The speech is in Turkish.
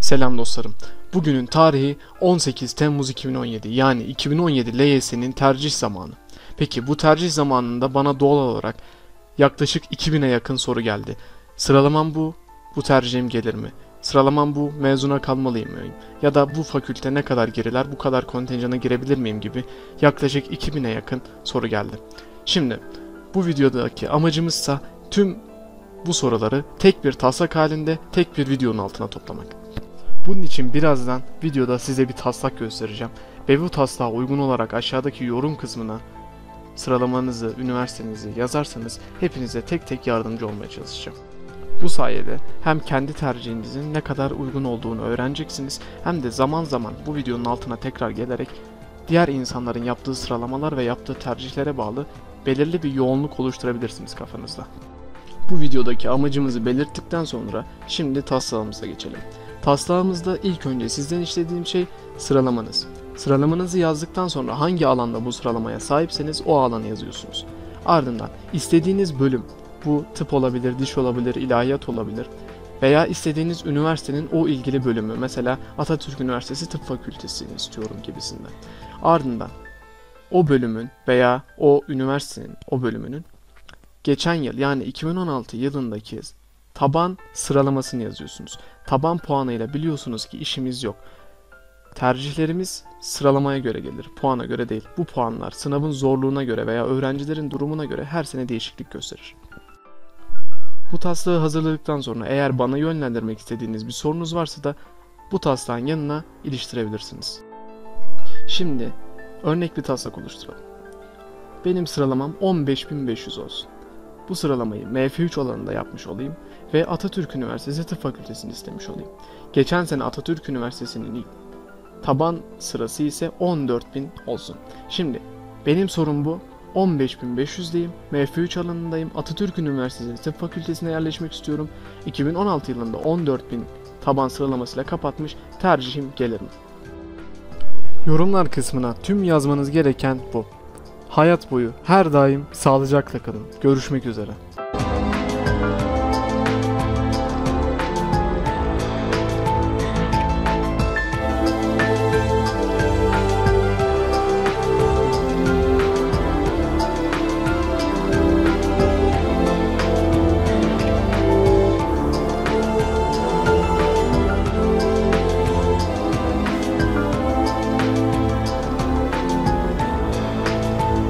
Selam dostlarım. Bugünün tarihi 18 Temmuz 2017 yani 2017 LYS'nin tercih zamanı. Peki bu tercih zamanında bana doğal olarak yaklaşık 2000'e yakın soru geldi. Sıralamam bu, bu tercihim gelir mi? Sıralamam bu, mezuna kalmalıyım mıyım? Ya da bu fakülte ne kadar geriler, bu kadar kontenjana girebilir miyim gibi yaklaşık 2000'e yakın soru geldi. Şimdi bu videodaki amacımızsa tüm bu soruları tek bir taslak halinde tek bir videonun altına toplamak. Bunun için birazdan videoda size bir taslak göstereceğim ve bu taslağa uygun olarak aşağıdaki yorum kısmına sıralamanızı, üniversitenizi yazarsanız hepinize tek tek yardımcı olmaya çalışacağım. Bu sayede hem kendi tercihinizin ne kadar uygun olduğunu öğreneceksiniz hem de zaman zaman bu videonun altına tekrar gelerek diğer insanların yaptığı sıralamalar ve yaptığı tercihlere bağlı belirli bir yoğunluk oluşturabilirsiniz kafanızda. Bu videodaki amacımızı belirttikten sonra şimdi taslağımıza geçelim. Taslağımızda ilk önce sizden istediğim şey sıralamanız. Sıralamanızı yazdıktan sonra hangi alanda bu sıralamaya sahipseniz o alanı yazıyorsunuz. Ardından istediğiniz bölüm, bu tıp olabilir, diş olabilir, ilahiyat olabilir veya istediğiniz üniversitenin o ilgili bölümü mesela Atatürk Üniversitesi Tıp Fakültesini istiyorum gibisinden. Ardından o bölümün veya o üniversitenin o bölümünün geçen yıl yani 2016 yılındaki taban sıralamasını yazıyorsunuz. Taban puanıyla biliyorsunuz ki işimiz yok. Tercihlerimiz sıralamaya göre gelir, puana göre değil. Bu puanlar sınavın zorluğuna göre veya öğrencilerin durumuna göre her sene değişiklik gösterir. Bu taslağı hazırladıktan sonra eğer bana yönlendirmek istediğiniz bir sorunuz varsa da bu taslağın yanına iliştirebilirsiniz. Şimdi örnek bir taslak oluşturalım. Benim sıralamam 15500 olsun. Bu sıralamayı MF3 alanında yapmış olayım ve Atatürk Üniversitesi Tıp Fakültesini istemiş olayım. Geçen sene Atatürk Üniversitesi'nin taban sırası ise 14.000 olsun. Şimdi benim sorum bu. 15.500'deyim. MF3 alanındayım. Atatürk Üniversitesi Tıp Fakültesine yerleşmek istiyorum. 2016 yılında 14.000 taban sıralamasıyla kapatmış. Tercihim gelir mi? Yorumlar kısmına tüm yazmanız gereken bu. Hayat boyu her daim sağlıcakla kalın. Görüşmek üzere.